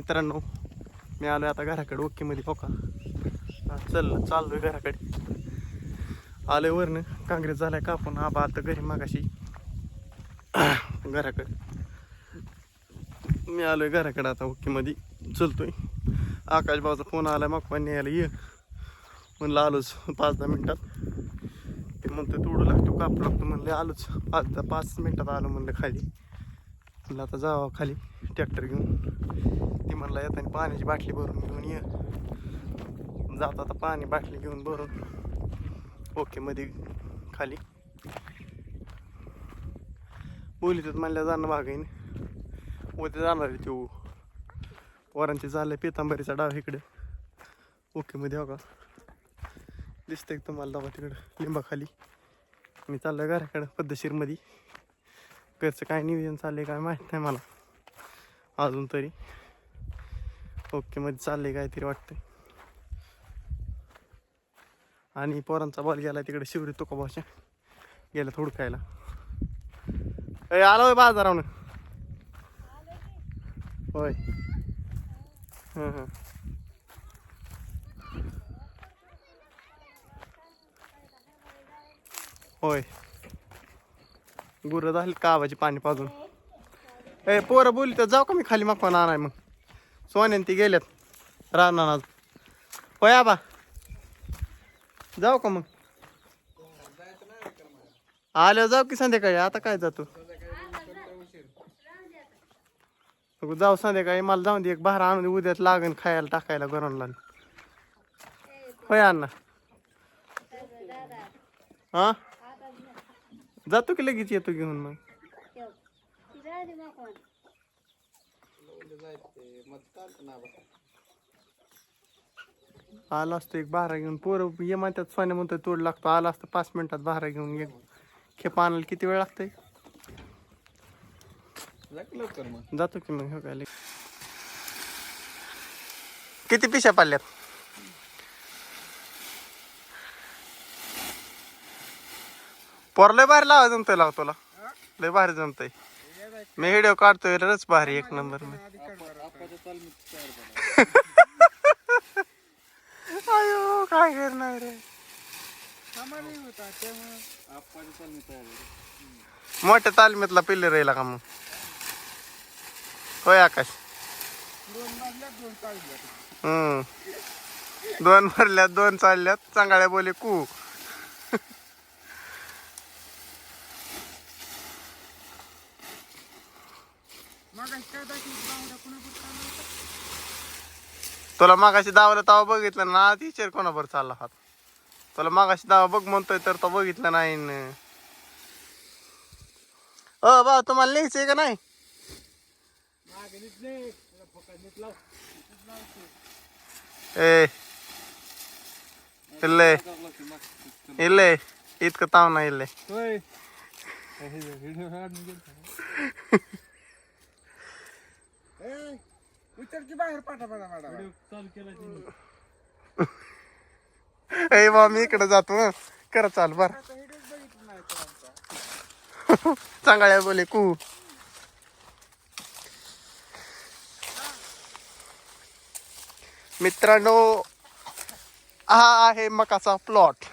मित्रांनो मी आलो आता घराकडे ओकेमध्ये हो का? हा, चल आहे घराकडे. आलोय वरनं. काँग्रेस झालाय कापून आबा आता घरी मागाशी. घराकडे. मी आलोय घराकडे आता ओकेमध्ये. चलतोय. आकाश भाऊचा फोन आलाय मग यायला ये. म्हणलं आलोच पाच दहा मिनिटात. ते म्हणतो तोडू लागतो कापू लागतो म्हणलं आलोच. पाच दहा पाच मिनिटात आलो म्हणलं खाली. म्हणलं आता जावं खाली ट्रॅक्टर घेऊन. ती म्हणला येताना पाण्याची बाटली भरून घेऊन ये. जात आता पाणी बाटली घेऊन भरून. ओके मध्ये खाली. बोलीतात म्हणल्या जाणं मागेन उद्या जाणार आहे तो वरांचे झालं पितांबरीचा डाव इकडे. ओके मध्ये हो का? दिसतंय तुम्हाला दावा तिकडं? लिंबाखाली मी चाललोय घराकडं पद्धतशीरमध्ये घरचं काय नियोजन चाललंय काय माहीत नाही मला. अजून तरी. ओके मध्ये चाललंय काहीतरी वाटतंय. आणि पोरांचा बॉल गेला तिकडे शिवरी तुकोबाच्या गेला खायला. ए आलो होय बाजारावनं. होय. हां हां. होय. गुरं झाली का आवाजी पाणी पाजून. ए पोरं बोलली तर जाऊ का मी खाली मग आणाय मग? सोन्यान ती गेल्यात राहणार होय आबा. जाऊ का मग? आल्यावर जाऊ की संध्याकाळी? आता काय जातो? अगं जाऊ संध्याकाळी. मला जाऊन दे एक बाहेर आणून उद्यात लागन खायला टाकायला गरणला होय अण्णा. हा? जातो की लगेच येतो घेऊन मग. आला असतो एक बारा घेऊन. पोरं ये म्हणतात सोन्या म्हणतो तोड लागतो. आला असतं पाच मिनिटात बारा घेऊन एक खेप आणायला किती वेळ लागतंय? लवकर मग. जातो की मग हो काय. किती पिशा पाल्यात पोर लय भारी लावा जमतोय लाव तुला. लय भारी जमतय. मी व्हिडिओ काढतोय रच भारी एक नंबर मी. अयो काय करणार रे? मोठ्या तालमीतला पिल्ले राहिला का मग? होय आकाश. हम्म. दोन भरल्यात दोन चालल्यात चांगल्या बोले कू. तुला मागाशी दावलं तेव्हा बघितलं ना टीचर कोणाबर चालला हात तुला मागाशी दावा बघ म्हणतोय तर तो बघितलं नाही न. अ बा तुम्हाला लिहायचंय का नाही ए इल्ले इल्ले इतकं ताव नाही इल्ले होय उतर की बाहेर पाठा पाठा पाठा. चालू केला ए बा मी इकडे जातो हं. करा चाल बर. चांगल्या बोले कू. मित्रांनो हा आहे मकाचा प्लॉट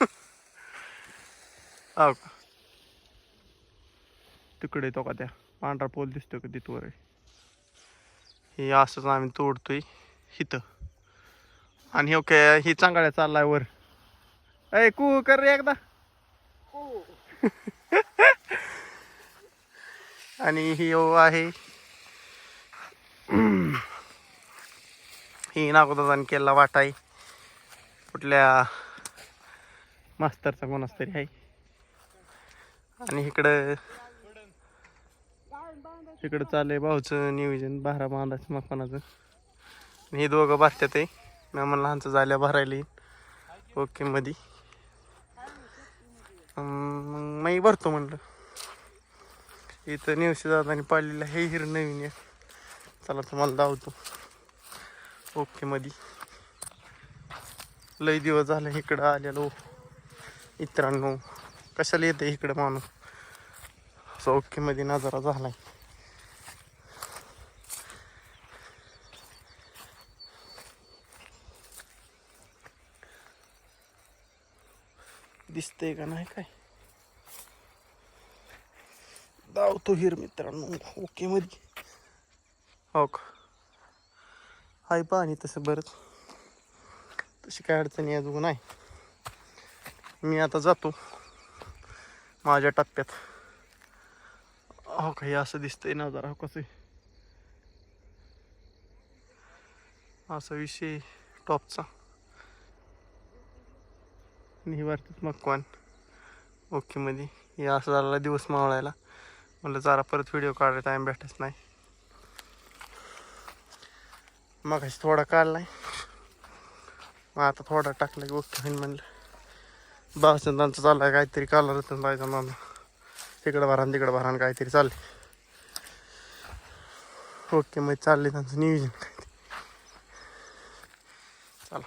तिकडे तो का त्या पांढरा पोल दिसतोय का तिथवर? आहे हे असंच आम्ही तोडतोय हिथं. आणि ओके काय ही चांगल्या चाललाय वर. ऐ कू कर रे एकदा. आणि ही ओ आहे. ही नागोदाजान केला वाटाय कुठल्या मास्तरचा कोणाच तरी आहे. आणि इकडं इकडं चाललंय भाऊचं नियोजन बारा बांधायचं मकानाचं. हे दोघं भरत्यात आहे मी लहानचं झाल्या भरायला येईल. ओके मध्ये मग मी भरतो म्हणलं. इथं नेवशी दादाने पाळलेलं हे हिर नवीन आहे चला तुम्हाला धावतो ओके मध्ये लय दिवस झालं इकडं आलेलो. इतरांनो कशाला येते इकडं माणूस? असं ओके मध्ये नजारा झालाय. दिसतंय का नाही काय? धावतो हिर मित्रांनो. ओके मध्ये हो का? हाय पाणी तसं बरंच तशी काय अडचणी अजून नाही. मी आता जातो. माझ्या टप्प्यात. हो का? हे असं दिसतंय ना जरा हो कसं आहे. असा विषय टॉपचा. निवारतीत मकवान. ओके मध्ये हे असं झालेला दिवस मावळायला. म्हणलं जरा परत व्हिडिओ काढायला टाईम भेटत नाही. मग थोडा काढलाय. मग आता थोडा टाकला की ओके होईन म्हणलं. बासंतांचं चाललाय काहीतरी काला रतन बायचा मामा. तिकडं भरान तिकडं भरान काहीतरी चालले ओके मग चालले त्यांचं नियोजन काहीतरी चला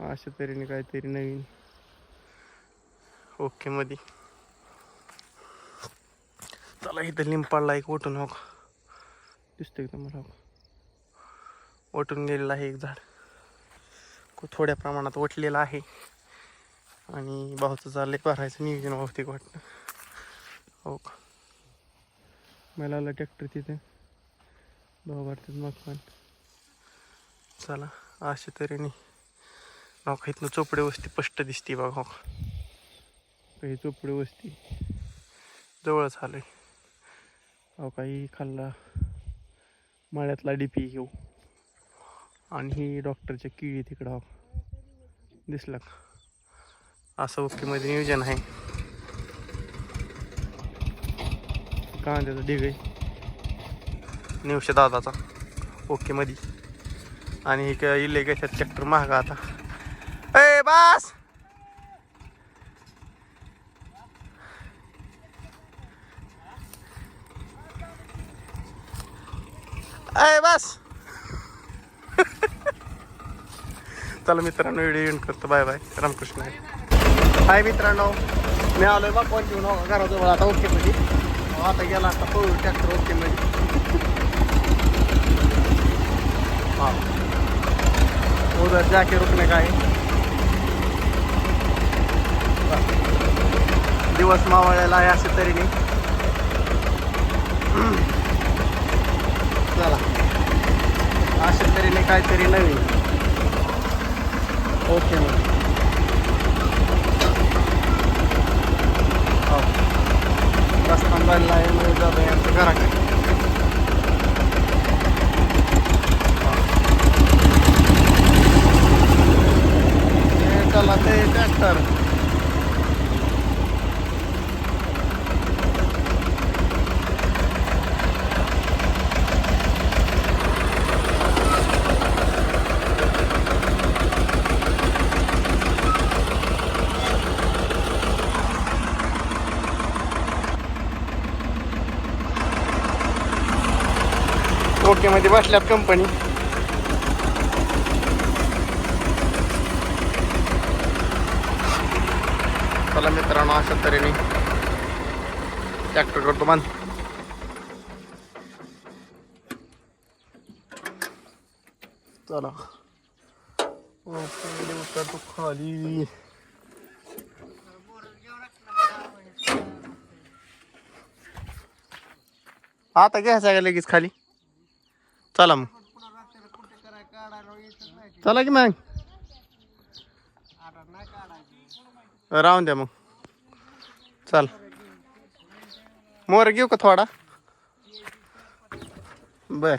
अशा तऱ्हेने काहीतरी नवीन. ओके मध्ये चला इथं लिंपाडला एक ओटून हो का एकदम मला ओटून गेलेलं आहे एक झाड. थोड्या प्रमाणात ओटलेलं आहे. आणि भाऊचं चाललंय भरायचं नियोजन बहुतेक वाटतं. हो का? मला आला ट्रॅक्टर तिथे. भाऊ भरतात मग पण. चला अशा तऱ्हेने. हो का इथनं चोपडे वस्ती स्पष्ट दिसते बघा. हो का काही चोपडे वस्ती जवळच आलोय. अहो काही खाल्ला. माळ्यातला डीपी घेऊ. आणि ही डॉक्टरच्या किळी तिकडं हो दिसला का? असं ओकेमध्ये नियोजन आहे. कांद्याचा ढिग आहे. नेवशे दादाचा ओकेमध्ये आणि हे काय इले घेतात ट्रॅक्टर महागा आता. बस अय बस चला मित्रांनो व्हिडिओ एंड करतो. Bye bye Ramkrishna. आहे हाय मित्रांनो. मी आलोय बा कोण घेऊन घराजवळ. आता ओके मध्ये. आता गेला आता तो ट्रॅक्टर ओके मध्ये. हा. उधर जाके रुकने का है दिवस मावळलेला आहे अशा तऱ्हेने. चला. अशा तऱ्हेने काहीतरी नवीन. ओके मग हो. रस्ता बनला आहे म्हणजे जातो यांचं घराकडे. मध्ये बसल्यात कंपनी चला मित्रांनो, अशा तऱ्हेने ट्रॅक्टर करतो बंद. चला. उतरतो खाली. आता घ्यायचा का लगेच खाली? चला मग. चला की मग. राहून द्या मग. चल. मोर घेऊ का थोडा? बर.